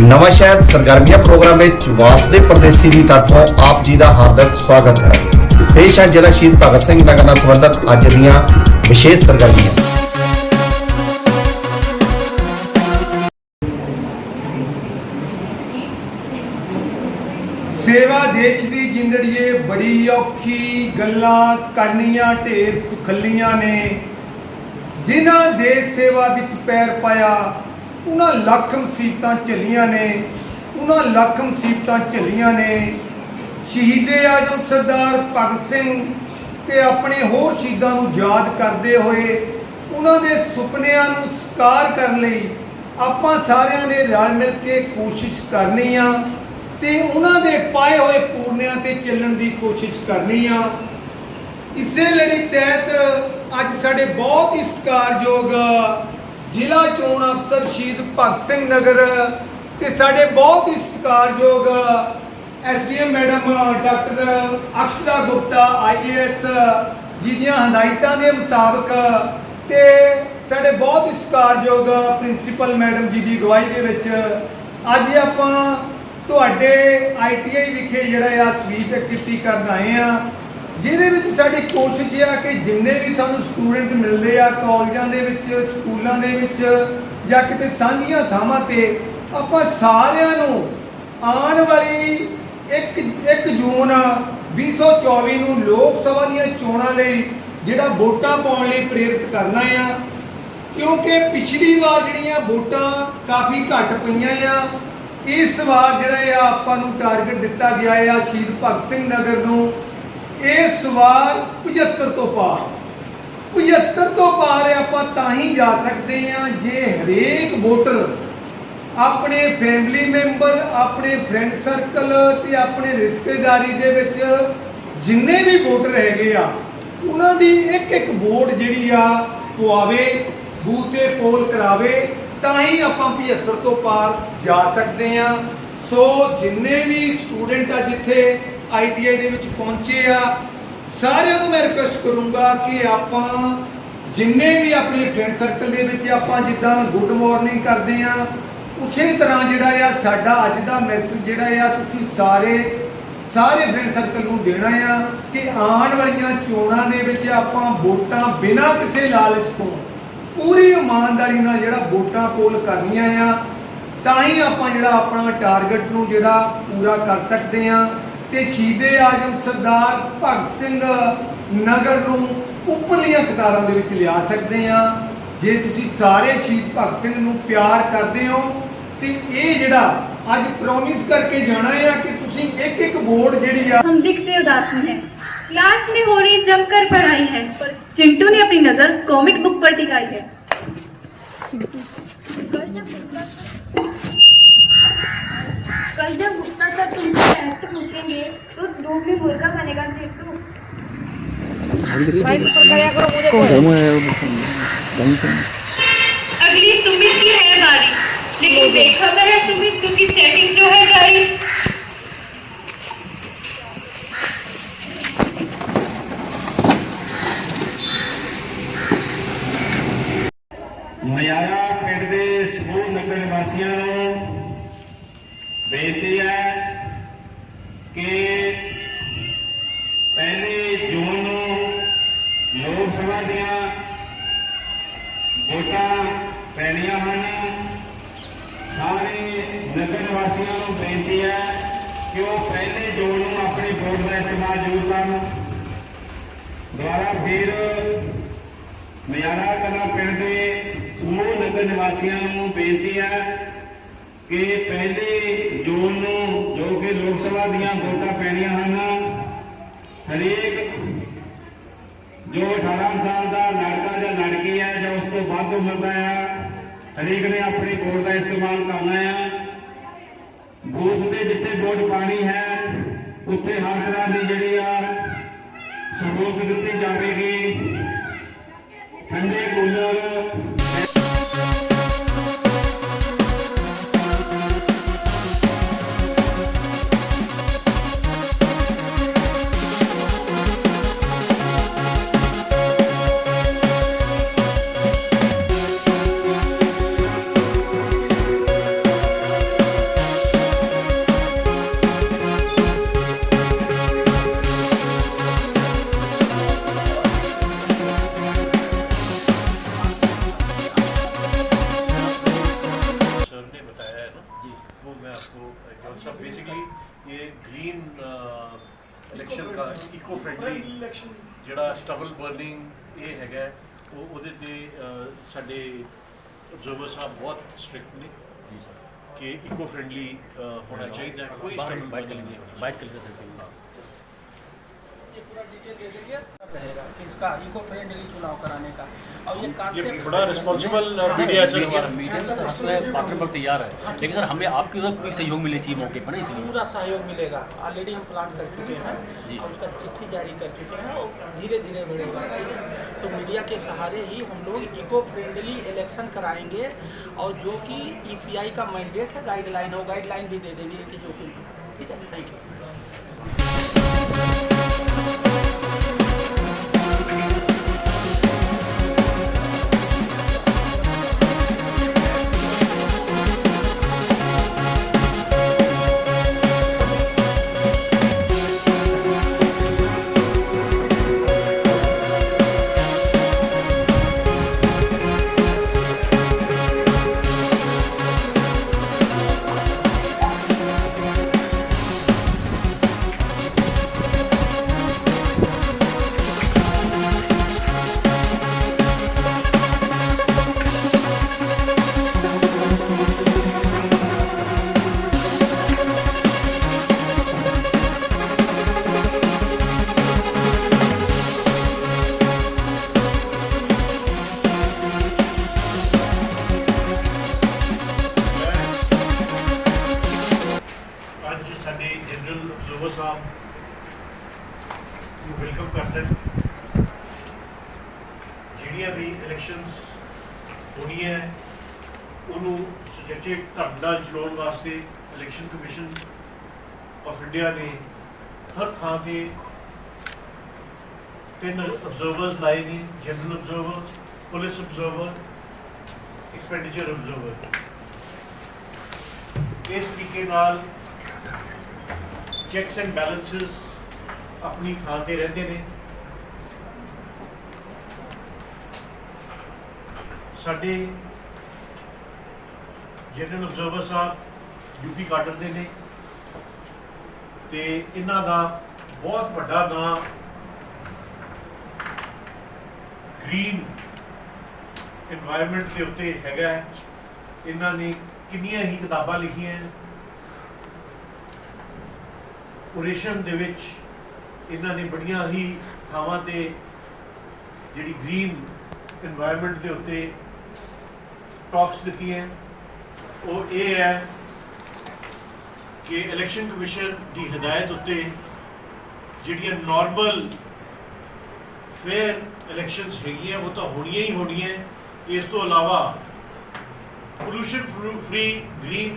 ਨਵਾਂ ਸ਼ਹਿਰ ਸਰਗਰਮੀਆਂ ਪ੍ਰੋਗਰਾਮ ਵਿੱਚ ਵਾਸਦੇ ਪਰਦੇਸੀ ਦੀ ਤਰਫੋਂ ਆਪ ਜੀ ਦਾ ਹਾਰਦਿਕ ਸਵਾਗਤ ਹੈ। ਪੇਸ਼ ਹੈ ਜ਼ਿਲ੍ਹਾ ਸ਼ਹੀਦ ਭਗਤ ਸਿੰਘ ਨਗਰ ਨਾਲ ਸੰਬੰਧਿਤ ਅੱਜ ਦੀਆਂ ਵਿਸ਼ੇਸ਼ ਸਰਗਰਮੀਆਂ। ਸੇਵਾ ਦੇਸ਼ ਦੀ ਜਿੰਦੜੀਏ ਬੜੀ ਔਖੀ ਗੱਲਾਂ ਕਰਨੀਆਂ ਢੇਰ ਸੁਖੱਲੀਆਂ ਨੇ। ਜਿਨ੍ਹਾਂ ਦੇਸ਼ ਸੇਵਾ ਵਿੱਚ ਪੈਰ ਪਾਇਆ ਉਹਨਾਂ ਲੱਖ ਮੁਸੀਬਤਾਂ ਝੱਲੀਆਂ ਨੇ, ਉਹਨਾਂ ਲੱਖ ਮੁਸੀਬਤਾਂ ਝੱਲੀਆਂ ਨੇ। ਸ਼ਹੀਦੇ ਆਜਮ ਸਰਦਾਰ ਭਗਤ ਸਿੰਘ ਤੇ ਆਪਣੇ ਹੋਰ ਸ਼ਹੀਦਾਂ ਨੂੰ ਯਾਦ ਕਰਦੇ ਹੋਏ ਉਹਨਾਂ ਦੇ ਸੁਪਨਿਆਂ ਨੂੰ ਸਾਕਾਰ ਕਰਨ ਲਈ ਆਪਾਂ ਸਾਰਿਆਂ ਨੇ ਰਲ ਮਿਲ ਕੇ ਕੋਸ਼ਿਸ਼ ਕਰਨੀ ਆ ਤੇ ਉਹਨਾਂ ਦੇ ਪਾਏ ਹੋਏ ਪੂਰਨਿਆਂ ਤੇ ਚੱਲਣ ਦੀ ਕੋਸ਼ਿਸ਼ ਕਰਨੀ ਆ। ਇਸੇ ਲੜੀ ਤਹਿਤ ਅੱਜ ਸਾਡੇ ਬਹੁਤ ਹੀ ਸਤਿਕਾਰਯੋਗ ਜ਼ਿਲ੍ਹਾ ਚੋਣ ਅਫਸਰ ਸ਼ਹੀਦ ਭਗਤ ਸਿੰਘ ਨਗਰ ਤੇ ਸਾਡੇ ਬਹੁਤ ਹੀ ਸਤਿਕਾਰਯੋਗ SDM madam doctor Akshada Gupta IAS ji ਦੀਆਂ ਹਦਾਇਤਾਂ ਦੇ ਮੁਤਾਬਕ ਤੇ ਸਾਡੇ ਬਹੁਤ ਹੀ ਸਤਿਕਾਰਯੋਗ ਪ੍ਰਿੰਸੀਪਲ ਮੈਡਮ ਜੀ ਦੀ ਅਗਵਾਈ ਦੇ ਵਿੱਚ ਅੱਜ ਆਪਾਂ ਤੁਹਾਡੇ ਆਈਟੀਆਈ ਵਿਖੇ ਜਿਹੜਾ ਆ ਸਵੀਪ ਐਕਟੀਵਿਟੀ ਕਰਨ ਆਏ ਆ ਜਿਹਦੇ ਵਿੱਚ ਸਾਡੀ ਕੋਸ਼ਿਸ਼ ਇਹ ਆ ਕਿ ਜਿੰਨੇ ਵੀ ਸਾਨੂੰ ਸਟੂਡੈਂਟ ਮਿਲਦੇ ਆ ਕਾਲਜਾਂ ਦੇ ਵਿੱਚ, ਸਕੂਲਾਂ ਦੇ ਵਿੱਚ ਜਾਂ ਕਿਤੇ ਸਾਂਝੀਆਂ ਥਾਵਾਂ ਤੇ, ਆਪਾਂ ਸਾਰਿਆਂ ਨੂੰ ਆਉਣ ਵਾਲੀ 1 1 ਜੂਨ 2024 ਨੂੰ ਲੋਕ ਸਭਾ ਦੀਆਂ ਚੋਣਾਂ ਲਈ ਜਿਹੜਾ ਵੋਟਾਂ ਪਾਉਣ ਲਈ ਪ੍ਰੇਰਿਤ ਕਰਨਾ ਆ। ਕਿਉਂਕਿ ਪਿਛਲੀ ਵਾਰ ਜਿਹੜੀਆਂ ਵੋਟਾਂ ਕਾਫੀ ਘੱਟ ਪਈਆਂ ਆ। ਇਸ ਵਾਰ ਜਿਹੜਾ ਆ ਆਪਾਂ ਨੂੰ ਟਾਰਗੇਟ ਦਿੱਤਾ ਗਿਆ ਆ ਸ਼ਹੀਦ ਭਗਤ ਸਿੰਘ ਨਗਰ ਨੂੰ। ਇਹ ਸਵਾਲ 75 ਤੋਂ ਪਾਰ। 75 ਤੋਂ ਪਾਰ ਆਪਾਂ ਤਾਂ ਹੀ ਜਾ ਸਕਦੇ ਆ ਜੇ ਹਰੇਕ ਵੋਟਰ ਆਪਣੇ ਫੈਮਿਲੀ ਮੈਂਬਰ ਆਪਣੇ ਫਰੈਂਡ ਸਰਕਲ ਤੇ ਆਪਣੇ ਰਿਸ਼ਤੇਦਾਰੀ ਦੇ ਵਿੱਚ ਜਿੰਨੇ ਵੀ ਵੋਟਰ ਹੈਗੇ ਆ, ਉਹਨਾਂ ਦੀ ਇੱਕ ਇੱਕ ਵੋਟ ਜਿਹੜੀ ਆ ਪਵਾਵੇ ਬੂਥ ਪੋਲ ਕਰਾਵੇ, ਤਾਂ ਹੀ ਆਪਾਂ 75 ਤੋਂ ਪਾਰ ਜਾ ਸਕਦੇ ਆ ਸੋ ਜਿੰਨੇ ਵੀ ਸਟੂਡੈਂਟ ਆ ਜਿੱਥੇ ਆਈਟੀਆਈ ਦੇ ਵਿੱਚ ਪਹੁੰਚੇ ਆ। ਸਾਰਿਆਂ ਨੂੰ ਮੈਂ ਰਿਕਵੈਸਟ ਕਰੂੰਗਾ ਕਿ ਆਪਾਂ ਜਿੰਨੇ ਵੀ ਆਪਣੇ ਫਰੈਂਡ ਸਰਕਲ ਦੇ ਵਿੱਚ ਆਪਾਂ ਜਿੱਦਾਂ ਗੁੱਡ ਮਾਰਨਿੰਗ ਕਰਦੇ ਆ, ਉਸੇ ਤਰ੍ਹਾਂ ਜਿਹੜਾ ਆ ਸਾਡਾ ਅੱਜ ਦਾ ਮੈਸੇਜ ਜਿਹੜਾ ਆ, ਤੁਸੀਂ ਸਾਰੇ ਸਾਰੇ ਫਰੈਂਡ ਸਰਕਲ ਨੂੰ ਦੇਣਾ ਆ ਕਿ ਆਉਣ ਵਾਲੀਆਂ ਚੋਣਾਂ ਦੇ ਵਿੱਚ ਆਪਾਂ ਵੋਟਾਂ ਬਿਨਾਂ ਕਿਸੇ ਲਾਲਚ ਤੋਂ ਪੂਰੀ ਇਮਾਨਦਾਰੀ ਨਾਲ ਜਿਹੜਾ ਵੋਟਾਂ ਪੋਲ ਕਰਨੀਆਂ ਆ, ਤਾਂ ਹੀ ਆਪਾਂ ਜਿਹੜਾ ਆਪਣਾ ਟਾਰਗੇਟ ਨੂੰ ਜਿਹੜਾ ਪੂਰਾ ਕਰ ਸਕਦੇ ਆ। ਤੇ ਸ਼ਹੀਦੇ ਆਜਮ ਸਰਦਾਰ ਭਗਤ ਸਿੰਘ ਨਗਰ ਨੂੰ ਉੱਪਰਲੀਆਂ ਕਤਾਰਾਂ ਦੇ ਵਿੱਚ ਲਿਆ ਸਕਦੇ ਆ ਜੇ ਤੁਸੀਂ ਸਾਰੇ ਸ਼ਹੀਦ ਭਗਤ ਸਿੰਘ ਨੂੰ ਪਿਆਰ ਕਰਦੇ ਹੋ ਤੇ ਇਹ ਜਿਹੜਾ ਅੱਜ ਪ੍ਰੋਮਿਸ ਕਰਕੇ ਜਾਣਾ ਹੈ ਕਿ ਤੁਸੀਂ ਇੱਕ ਇੱਕ ਵੋਟ ਜਿਹੜੀ ਆ हम दिखते उदासीन हैं क्लास में हो रही जमकर पढ़ाई है पर चिंटू ने अपनी नजर कॉमिक बुक पर टिकाई है कल जब पूछेंगे तो धूप में मुर्गा बनेगा चिट्टू अगली सुमित की है बारी लेकिन बेखबर है सुमित क्योंकि चैटिंग जो है जारी ਪੈਣੀਆਂ ਹਨ ਸਾਰੇ ਨਗਰ ਨਿਵਾਸੀਆਂ ਨੂੰ ਬੇਨਤੀ ਹੈ ਕਿ ਉਹ ਪਹਿਲੇ ਜੂਨ ਨੂੰ ਆਪਣੀ ਵੋਟ ਦਾ ਇਸਤੇਮਾਲ ਜ਼ਰੂਰ ਕਰਨ। ਦੁਬਾਰਾ ਫਿਰ ਮਿਆਰਾ ਕਲਾ ਪਿੰਡ ਦੇ ਸਮੂਹ ਨਗਰ ਨਿਵਾਸੀਆਂ ਨੂੰ ਬੇਨਤੀ ਹੈ ਕਿ ਪਹਿਲੇ ਜੂਨ ਨੂੰ ਜੋ ਕਿ ਲੋਕ ਸਭਾ ਦੀਆਂ ਵੋਟਾਂ ਪੈਣੀਆਂ ਹਨ, ਹਰੇਕ ਜੋ 18 ਸਾਲ ਦਾ ਲੜਕਾ ਜਾਂ ਲੜਕੀ ਹੈ ਜਾਂ ਉਸ ਤੋਂ ਵੱਧ ਉਮਰ ਦਾ ਹੈ ਹਰੇਕ ਨੇ ਆਪਣੇ ਵੋਟ ਦਾ ਇਸਤੇਮਾਲ ਕਰਨਾ ਹੈ ਬੂਥ ਤੇ ਜਿੱਥੇ ਵੋਟ ਪਾਣੀ ਹੈ, ਉੱਥੇ ਹਰ ਤਰ੍ਹਾਂ ਦੀ ਜਿਹੜੀ ਆ ਸਹੂਲਤ ਦਿੱਤੀ ਜਾਵੇਗੀ। ਠੰਡੇ ਕੂਲਰ ਇਕੋ ਫ੍ਰੈਂਡਲੀ ਜਿਹੜਾ ਸਟਬਲ ਬਰਨਿੰਗ ਇਹ ਹੈਗਾ ਉਹ ਉਹਦੇ ਤੇ ਸਾਡੇ ਅਬਜ਼ਰਵਰ ਸਾਹਿਬ ਬਹੁਤ ਸਟ੍ਰਿਕਟ ਨੇ ਜੀ ਸਰ। ਕਿ ਇਕੋ ਫਰੈਂਡਲੀ ਹੋਣਾ ਚਾਹੀਦਾ ਕੋਈ ਸਟਬਲ ਬਰਨਿੰਗ ਨਹੀਂ ਬਾਈਟ ਕਲਚਰ ये पूरा डिटेल दे देंगे रहेगा कि इसका इको फ्रेंडली चुनाव कराने का। और ये ये बड़ा responsible media sir media sir उसमें पार्टनर बल तैयार है। लेकिन सर हमें आपकी तरफ़ पूरी सहयोग मिलनी चाहिए मौके पर ना इसलिए। पूरा सहयोग मिलेगा। ऑलरेडी हम प्लान कर चुके हैं। जी। और उसका चिट्ठी जारी कर चुके हैं और धीरे धीरे बढ़ेगा। है तो मीडिया के सहारे ही हम लोग इको फ्रेंडली इलेक्शन कराएँगे और जो कि ईसीआई का मैंडेट है गाइडलाइन हो गाइडलाइन भी दे देंगे कि जो ਨੂੰ ਵੈਲਕਮ ਕਰਦੇ ਨੇ ਜਿਹੜੀਆਂ ਵੀ ਇਲੈਕਸ਼ਨਸ ਹੋਣੀਆਂ ਹੈ, ਉਹਨੂੰ ਸੁਚੱਜੇ ਢੰਗ ਨਾਲ ਚਲਾਉਣ ਵਾਸਤੇ ਇਲੈਕਸ਼ਨ ਕਮਿਸ਼ਨ ਆਫ ਇੰਡੀਆ ਨੇ ਹਰ ਥਾਂ ਤੇ ਤਿੰਨ ਅਬਜ਼ਰਵਰਸ ਲਾਏ ਨੇ general observer police observer expenditure observer ਇਸ ਤਰੀਕੇ ਨਾਲ ਚੈਕਸ ਐਂਡ ਬੈਲੈਂਸਸ ਆਪਣੀ ਥਾਂ ਤੇ ਰਹਿੰਦੇ ਨੇ। ਸਾਡੇ ਜਨਰਲ ਅਬਜ਼ਰਵਰ ਸਾਹਿਬ ਯੂਪੀ ਗਾਰਡਨ ਦੇ ਨੇ ਤੇ ਇਹਨਾਂ ਦਾ ਬਹੁਤ ਵੱਡਾ ਨਾਂ ਗ੍ਰੀਨ এনवायरमेंट ਦੇ ਉੱਤੇ ਹੈਗਾ ਇਹਨਾਂ ਨੇ ਕਿੰਨੀਆਂ ਹੀ ਕਿਤਾਬਾਂ ਲਿਖੀਆਂ ਓਰੇਸ਼ਨ ਦੇ ਵਿੱਚ ਇਹਨਾਂ ਨੇ ਬੜੀਆਂ ਹੀ ਥਾਵਾਂ ਤੇ ਜਿਹੜੀ ਗ੍ਰੀਨ এনवायरमेंट ਦੇ ਉੱਤੇ ਟਾਕਸ ਦਿੱਤੀਆਂ। ਉਹ ਇਹ ਹੈ ਕਿ ਇਲੈਕਸ਼ਨ ਕਮਿਸ਼ਨ ਦੀ ਹਦਾਇਤ ਉੱਤੇ ਜਿਹੜੀਆਂ ਨਾਰਮਲ ਫੇਅਰ ਇਲੈਕਸ਼ਨਸ ਹੈਗੀਆਂ, ਉਹ ਤਾਂ ਹੋਣੀਆਂ ਹੀ ਹੋਣੀਆਂ। ਇਸ ਤੋਂ ਇਲਾਵਾ ਪੋਲੂਸ਼ਨ ਫ੍ਰੀ ਗ੍ਰੀਨ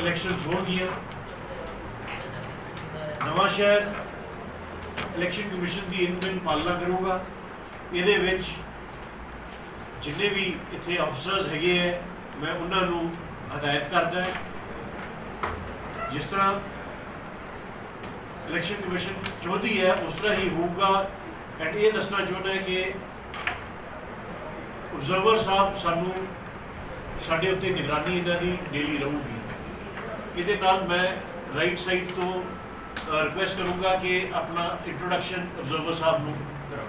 ਇਲੈਕਸ਼ਨਸ ਹੋਣਗੀਆਂ। ਨਵਾਂ ਸ਼ਹਿਰ ਇਲੈਕਸ਼ਨ ਕਮਿਸ਼ਨ ਦੀ ਇਨ ਬਿਨ ਪਾਲਣਾ ਕਰੂਗਾ। ਇਹਦੇ ਵਿੱਚ ਜਿੰਨੇ ਵੀ ਇੱਥੇ ਅਫਸਰਸ ਹੈਗੇ ਹੈ ਮੈਂ ਉਹਨਾਂ ਨੂੰ ਹਦਾਇਤ ਕਰਦਾ ਜਿਸ ਤਰ੍ਹਾਂ ਇਲੈਕਸ਼ਨ ਕਮਿਸ਼ਨ ਚਾਹੁੰਦੀ ਹੈ ਉਸ ਤਰ੍ਹਾਂ ਹੀ ਹੋਊਗਾ। ਐਂਡ ਇਹ ਦੱਸਣਾ ਚਾਹੁੰਦਾ ਹੈ ਕਿ ਅਬਜ਼ਰਵਰ ਸਾਹਿਬ ਸਾਨੂੰ ਸਾਡੇ ਉੱਤੇ ਨਿਗਰਾਨੀ ਇਹਨਾਂ ਦੀ ਡੇਲੀ ਰਹੂਗੀ। ਇਹਦੇ ਨਾਲ ਮੈਂ ਰਾਈਟ ਸਾਈਡ ਤੋਂ ਰਿਕੁਐਸਟ ਕਰੂੰਗਾ ਕਿ ਆਪਣਾ ਇੰਟਰੋਡਕਸ਼ਨ ਅਬਜ਼ਰਵਰ ਸਾਹਿਬ ਨੂੰ ਕਰਾਓ।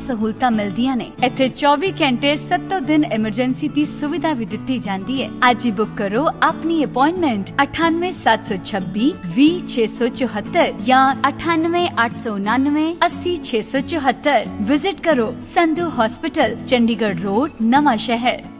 ਸਹੂਲਤਾਂ ਮਿਲਦੀਆਂ ਨੇ ਇੱਥੇ 24 ਘੰਟੇ 7 ਦਿਨ ਐਮਰਜੈਂਸੀ ਦੀ ਸੁਵਿਧਾ ਵੀ ਦਿੱਤੀ ਜਾਂਦੀ ਹੈ ਅੱਜ ਹੀ ਬੁੱਕ ਕਰੋ ਆਪਣੀ ਅਪਾਇੰਟਮੈਂਟ 98726 20674 ਜਾਂ 98899 80674 ਵਿਜ਼ਿਟ ਕਰੋ ਸੰਧੂ ਹਸਪੀਟਲ ਚੰਡੀਗੜ੍ਹ ਰੋਡ ਨਵਾਂ ਸ਼ਹਿਰ